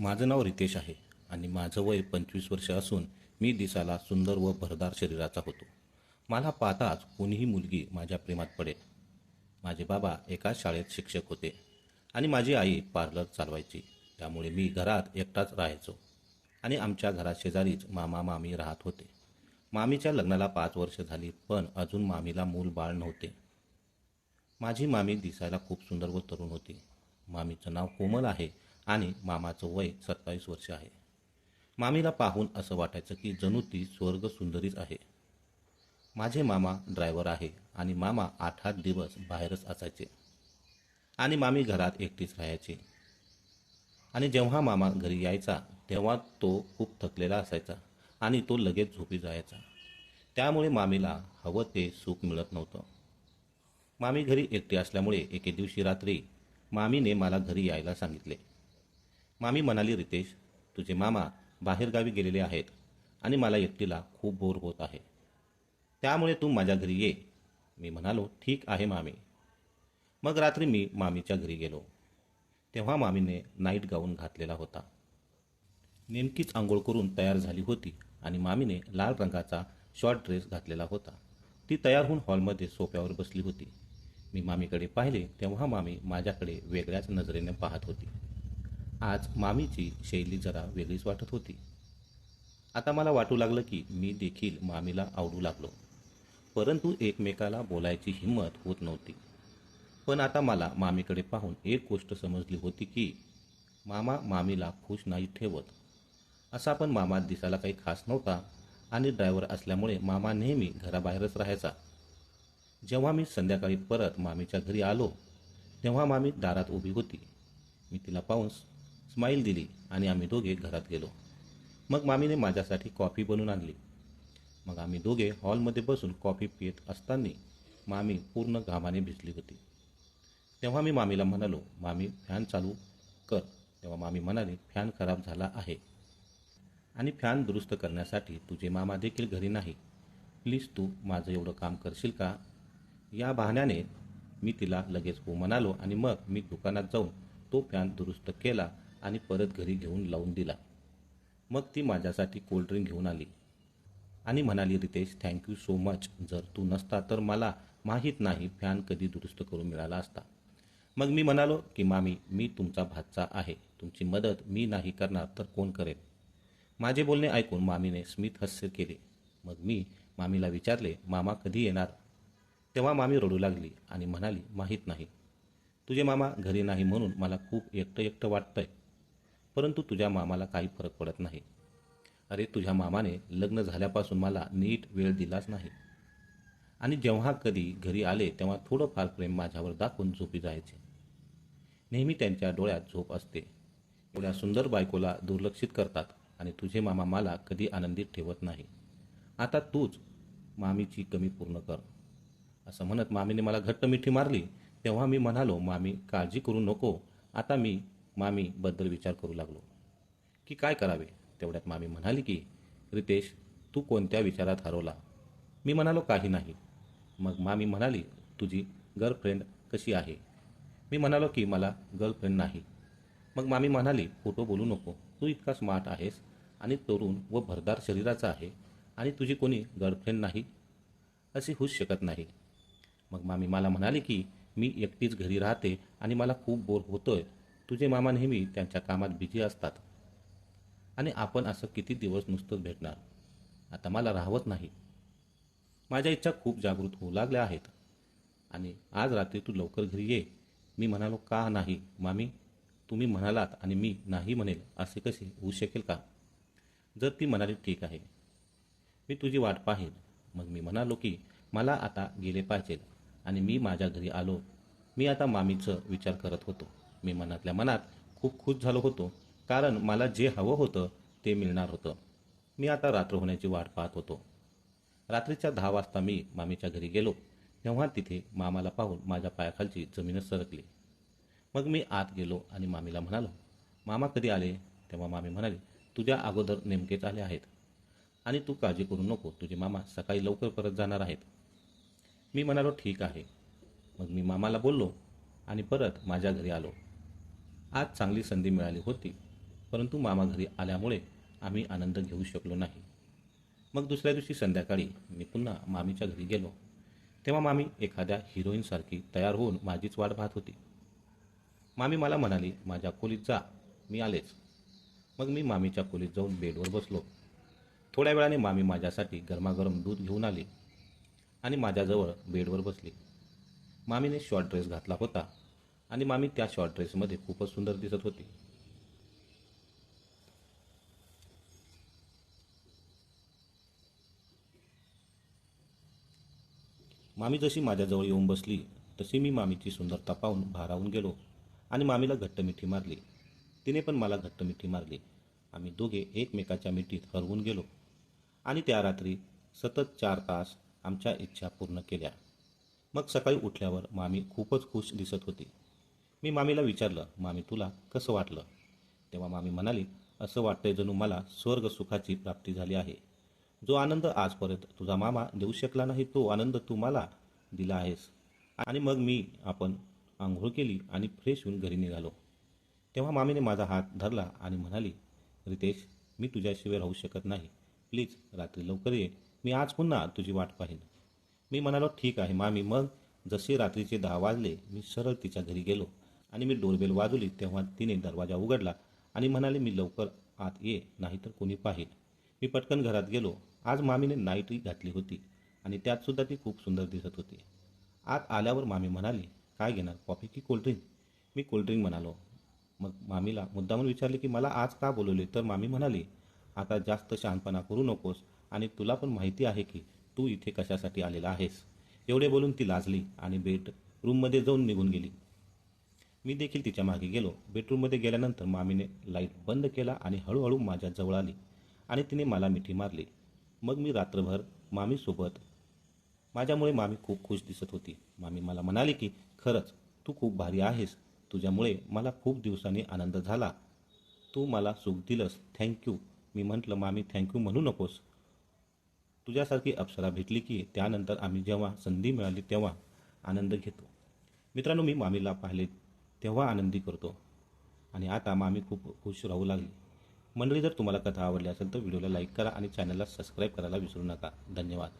माझं नाव रितेश आहे आणि माझं वय पंचवीस वर्ष असून मी दिसायला सुंदर व भरदार शरीराचा होतो. मला पाहताच कोणीही मुलगी माझ्या प्रेमात पडेल. माझे बाबा एकाच शाळेत शिक्षक होते आणि माझी आई पार्लर चालवायची. त्यामुळे मी घरात एकटाच राहायचो आणि आमच्या घरात शेजारीच मामा मामी राहत होते. मामीच्या लग्नाला पाच वर्ष झाली पण अजून मामीला मूल बाळ नव्हते. माझी मामी दिसायला खूप सुंदर व तरुण होती. मामीचं नाव कोमल आहे आणि मामाचं वय सत्तावीस वर्ष आहे. मामीला पाहून असं वाटायचं की जणू ती स्वर्ग सुंदरीच आहे. माझे मामा ड्रायव्हर आहे आणि मामा आठ आठ दिवस बाहेरच असायचे. आणि मामी घरात एकटीच राहायची. आणि जेव्हा मामा घरी यायचा तेव्हा तो खूप थकलेला असायचा आणि तो लगेच झोपी जायचा. त्यामुळे मामीला हवं ते सुख मिळत नव्हतं. मामी घरी एकटी असल्यामुळे एके दिवशी रात्री मामीने मला घरी यायला सांगितले. मामी म्हणाली रितेश तुझे मामा बाहेरगावी गेलेले आहेत आणि मला एकटीला खूप बोर होत आहे. त्यामुळे तू माझ्या घरी ये. मी म्हणालो ठीक आहे मामी. मग रात्री मी मामीच्या घरी गेलो. तेव्हा मामीने नाईट गाऊन घातलेला होता. नेमकीच आंघोळ करून तयार झाली होती आणि मामीने लाल रंगाचा शॉर्ट ड्रेस घातलेला होता. ती तयार होऊन हॉलमध्ये सोप्यावर बसली होती. मी मामीकडे पाहिले तेव्हा मामी माझ्याकडे वेगळ्याच नजरेने पाहत होती. आज मामीची शैली जरा वेगळीच वाटत होती. आता मला वाटू लागलं की मी देखील मामीला आवडू लागलो. परंतु एकमेकाला बोलायची हिंमत होत नव्हती. पण आता मला मामीकडे पाहून एक गोष्ट समजली होती की मामा मामीला खुश नाही ठेवत. असा पण मामा दिसायला काही खास नव्हता आणि ड्रायव्हर असल्यामुळे मामा नेहमी घराबाहेरच राहायचा. जेव्हा मी संध्याकाळी परत मामीच्या घरी आलो तेव्हा मामी दारात उभी होती. मी तिला पाहून स्माईल दिली आणि आम्ही दोघे घरात गेलो. मग मामीने माझ्यासाठी कॉफी बनवून आणली. मग आम्ही दोघे हॉलमध्ये बसून कॉफी पित असताना मामी पूर्ण घामाने भिजली होती. तेव्हा मी मामीला म्हणालो मामी फॅन चालू कर. तेव्हा मामी म्हणाली फॅन खराब झाला आहे आणि फॅन दुरुस्त करण्यासाठी तुझे मामा देखील घरी नाही. प्लीज तू माझं एवढं काम करशील का? या बहाण्याने मी तिला लगेच हो म्हणालो आणि मग मी दुकानात जाऊन तो फॅन दुरुस्त केला आणि परत घरी घेऊन लावून दिला. मग ती माझ्यासाठी कोल्ड्रिंक घेऊन आली. आणि म्हणाली रितेश थँक्यू सो मच जर तू नसता तर मला माहीत नाही फॅन कधी दुरुस्त करून मिळाला असता. मग मी म्हणालो की मामी मी तुमचा भातचा आहे. तुमची मदत मी नाही करणार तर कोण करेल? माझे बोलणे ऐकून मामीने स्मित हास्य केले. मग मी मामीला विचारले मामा कधी येणार? तेव्हा मामी रडू लागली आणि म्हणाली माहीत नाही. तुझे मामा घरी नाही म्हणून मला खूप एकटं एकटं वाटतंय. परंतु तुझ्या मामाला काही फरक पडत नाही. अरे तुझ्या मामाने लग्न झाल्यापासून मला नीट वेळ दिलाच नाही. आणि जेव्हा कधी घरी आले तेव्हा थोडंफार प्रेम माझ्यावर दाखवून झोपी जायचे. नेहमी त्यांच्या डोळ्यात झोप असते. एवढ्या सुंदर बायकोला दुर्लक्षित करतात आणि तुझे मामा मला कधी आनंदित ठेवत नाही. आता तूच मामीची कमी पूर्ण कर. असं म्हणत मामीने मला घट्ट मिठी मारली. तेव्हा मी म्हणालो मामी काळजी करू नको. आता मी मामीबद्दल विचार करू लागलो. की काय करावे? तेवढ्यात मामी म्हणाली की रितेश तू कोणत्या विचारात हरवला? मी म्हणालो काही नाही. मग मामी म्हणाली तुझी गर्लफ्रेंड कशी आहे? मी म्हणालो की मला गर्लफ्रेंड नाही. मग मामी म्हणाली फोटो बोलू नको. तू इतका स्मार्ट आहेस आणि तरुण व भरदार शरीराचा आहे आणि तुझी कोणी गर्लफ्रेंड नाही अशी होऊच शकत नाही. मग मामी मला म्हणाली की मी एकटीच घरी राहते आणि मला खूप बोर होतोय. तुझे मामा नेहमी त्यांच्या कामात बिझी असतात. आणि आपण असं किती दिवस नुसतंच भेटणार? आता मला राहवत नाही. माझ्या इच्छा खूप जागृत होऊ लागल्या आहेत. आणि आज रात्री तू लवकर घरी ये. मी म्हणालो का नाही मामी? तुम्ही म्हणालात आणि मी नाही म्हणेल असे कसे? होऊ शकेल का? जर ती म्हणाली ठीक आहे. मी तुझी वाट पाहेन. मग मी म्हणालो की मला आता गेले पाहिजे आणि मी माझ्या घरी आलो. मी आता मामीचं विचार करत होतो. मी मनातल्या मनात खूप खुश झालो होतो. कारण मला जे हवं होतं ते मिळणार होतं. मी आता रात्र होण्याची वाट पाहत होतो. रात्रीच्या दहा वाजता मी मामीच्या घरी गेलो. तेव्हा तिथे मामाला पाहून माझ्या पायाखालची जमीनच सरकली. मग मी आत गेलो आणि मामीला म्हणालो मामा कधी आले? तेव्हा मामी म्हणाले तुझ्या अगोदर नेमकेच आले आहेत. आणि तू काळजी करू नको तुझे मामा सकाळी लवकर परत जाणार आहेत. मी म्हणालो ठीक आहे. मग मी मामाला बोललो आणि परत माझ्या घरी आलो. आज चांगली संधी मिळाली होती. परंतु मामा घरी आल्यामुळे आम्ही आनंद घेऊ शकलो नाही. मग दुसऱ्या दिवशी संध्याकाळी मी पुन्हा मामीच्या घरी गेलो. तेव्हा मामी एखाद्या हिरोईनसारखी तयार होऊन माझीच वाट पाहत होती. मामी मला म्हणाली माझ्या खोलीत जा मी आलेच. मग मी मामीच्या खोलीत जाऊन बेडवर बसलो. थोड्या वेळाने मामी माझ्यासाठी गरमागरम दूध घेऊन आली आणि माझ्याजवळ बेडवर बसली. मामीने शॉर्ट ड्रेस घातला होता. आणि मामी त्या शॉर्ट ड्रेसमध्ये खूपच सुंदर दिसत होती. मामी जशी माझ्याजवळ येऊन बसली तशी मी मामीची सुंदरता पाहून भारावून गेलो आणि मामीला घट्ट मिठी मारली. तिने पण मला घट्ट मिठी मारली. आम्ही दोघे एकमेकाच्या मिठीत हरवून गेलो आणि त्या रात्री सतत चार तास आमच्या इच्छा पूर्ण केल्या. मग सकाळी उठल्यावर मामी खूपच खुश दिसत होती. मी मामीला विचारलं मामी तुला कसं वाटलं? तेव्हा मामी म्हणाली असं वाटतंय जणू मला स्वर्ग सुखाची प्राप्ती झाली आहे. जो आनंद आजपर्यंत तुझा मामा देऊ शकला नाही तो आनंद तू मला दिला आहेस. आणि मग मी आपण आंघोळ केली आणि फ्रेश होऊन घरी निघालो. तेव्हा मामीने माझा हात धरला आणि म्हणाली रितेश मी तुझ्याशिवाय राहू शकत नाही. प्लीज रात्री लवकर ये. मी आज पुन्हा तुझी वाट पाहीन. मी म्हणालो ठीक आहे मामी. मग जसे रात्रीचे दहा वाजले मी सरळ तिच्या घरी गेलो. आणि मी डोरबेल वाजवली तेव्हा तिने दरवाजा उघडला आणि म्हणाले मी लवकर आत ये नाहीतर कोणी पाहिल. मी पटकन घरात गेलो. आज मामीने नाईटही घातली होती आणि त्यातसुद्धा ती खूप सुंदर दिसत होती. आत आल्यावर मामी म्हणाली काय घेणार कॉफी की कोल्ड्रिंक मी कोल्ड्रिंक म्हणालो. मग मामीला मुद्दामून विचारले की मला आज का बोलवले? तर मामी म्हणाली आता जास्त शहाणपणा करू नकोस आणि तुला पण माहिती आहे की तू इथे कशासाठी आलेला आहेस. एवढे बोलून ती लाजली आणि बेड रूममध्ये जाऊन निघून गेली. मी देखील तिच्यामागे गेलो. बेडरूममध्ये गेल्यानंतर मामीने लाइट बंद केला आणि हळूहळू माझ्या जवळ आली आणि तिने मला मिठी मारली. मग मी रात्रभर मामीसोबत माझ्यामुळे मामी खूप खुश दिसत होती. मामी मला म्हणाली की खरंच तू खूप भारी आहेस. तुझ्यामुळे मला खूप दिवसांनी आनंद झाला. तू मला सुख दिलंस. थँक्यू मी म्हटलं मामी थँक्यू म्हणू नकोस. तुझ्यासारखी अप्सरा भेटली की त्यानंतर आम्ही जेव्हा संधी मिळाली तेव्हा आनंद घेतो. मित्रांनो मी मामीला पाहिले तेव्हा आनंदी करतो. आणि आता मामी खूप खुश राहू लागली. मंडळी जर तुम्हाला कथा आवडली असेल तर व्हिडिओला लाईक करा आणि चॅनलला सबस्क्राईब करायला विसरू नका. धन्यवाद.